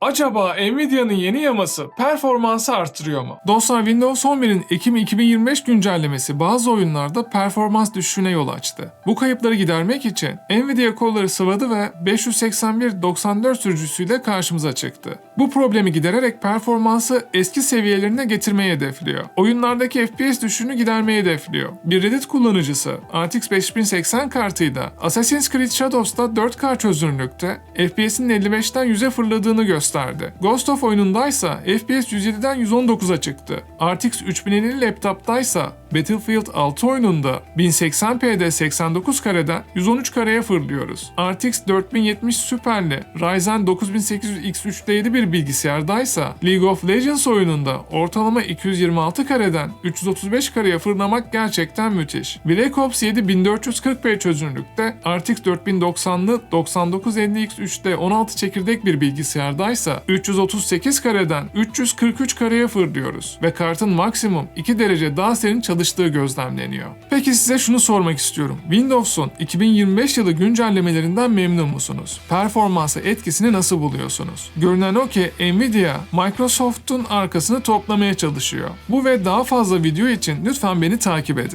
Acaba Nvidia'nın yeni yaması performansı arttırıyor mu? Dostlar Windows 11'in Ekim 2025 güncellemesi bazı oyunlarda performans düşüşüne yol açtı. Bu kayıpları gidermek için Nvidia kolları sıvadı ve 581-94 sürücüsüyle karşımıza çıktı. Bu problemi gidererek performansı eski seviyelerine getirmeyi hedefliyor. Oyunlardaki FPS düşüşünü gidermeyi hedefliyor. Bir Reddit kullanıcısı RTX 5080 kartıyla Assassin's Creed Shadows'ta 4K çözünürlükte FPS'in 55'ten 100'e fırladığını gösterdi. Ghost of oyunundaysa FPS 107'den 119'a çıktı. RTX 3050 laptoptaysa Battlefield 6 oyununda 1080p'de 89 kareden 113 kareye fırlıyoruz. RTX 4070 Super'li Ryzen 9800 X3'li bir bilgisayardaysa League of Legends oyununda ortalama 226 kareden 335 kareye fırlamak gerçekten müthiş. Black Ops 7 1440p çözünürlükte RTX 4090'lı 9950X3'te 16 çekirdek bir bilgisayardaysa 338 kareden 343 kareye fırlıyoruz ve kartın maksimum 2 derece daha serin çalıştığı gözlemleniyor. Peki size şunu sormak istiyorum. Windows'un 2025 yılı güncellemelerinden memnun musunuz? Performansı etkisini nasıl buluyorsunuz? Görünen o ki Nvidia, Microsoft'un arkasını toplamaya çalışıyor. Bu ve daha fazla video için lütfen beni takip edin.